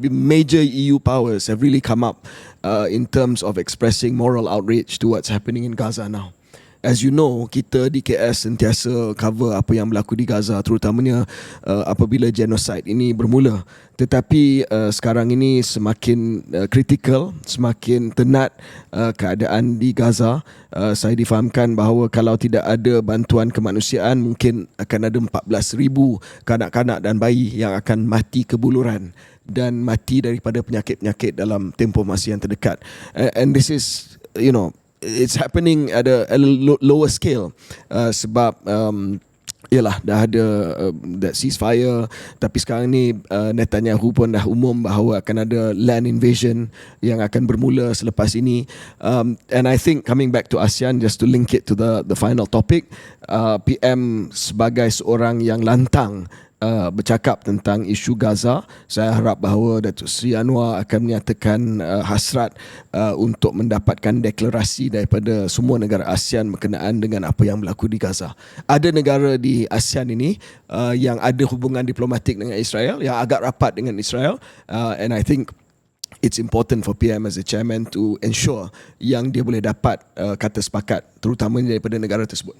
major EU powers have really come up uh, in terms of expressing moral outrage to what's happening in Gaza now. As you know, kita di KS sentiasa cover apa yang berlaku di Gaza terutamanya uh, apabila genocide ini bermula. Tetapi uh, sekarang ini semakin uh, critical, semakin tenat uh, keadaan di Gaza. Uh, saya difahamkan bahawa kalau tidak ada bantuan kemanusiaan mungkin akan ada 14,000 kanak-kanak dan bayi yang akan mati kebuluran dan mati daripada penyakit-penyakit dalam tempoh masa yang terdekat. Uh, and this is, you know, it's happening at a, a lower scale. Uh, sebab um, Yalah dah ada uh, that ceasefire. Tapi sekarang ni uh, Netanyahu pun dah umum bahawa akan ada land invasion yang akan bermula selepas ini. Um, and I think coming back to ASEAN just to link it to the the final topic uh, PM sebagai seorang yang lantang uh, bercakap tentang isu Gaza. Saya harap bahawa Datuk Seri Anwar akan menyatakan uh, hasrat uh, untuk mendapatkan deklarasi daripada semua negara ASEAN berkenaan dengan apa yang berlaku di Gaza. Ada negara di ASEAN ini uh, yang ada hubungan diplomatik dengan Israel, yang agak rapat dengan Israel uh, and I think it's important for PM as a chairman to ensure yang dia boleh dapat uh, kata sepakat terutamanya daripada negara tersebut.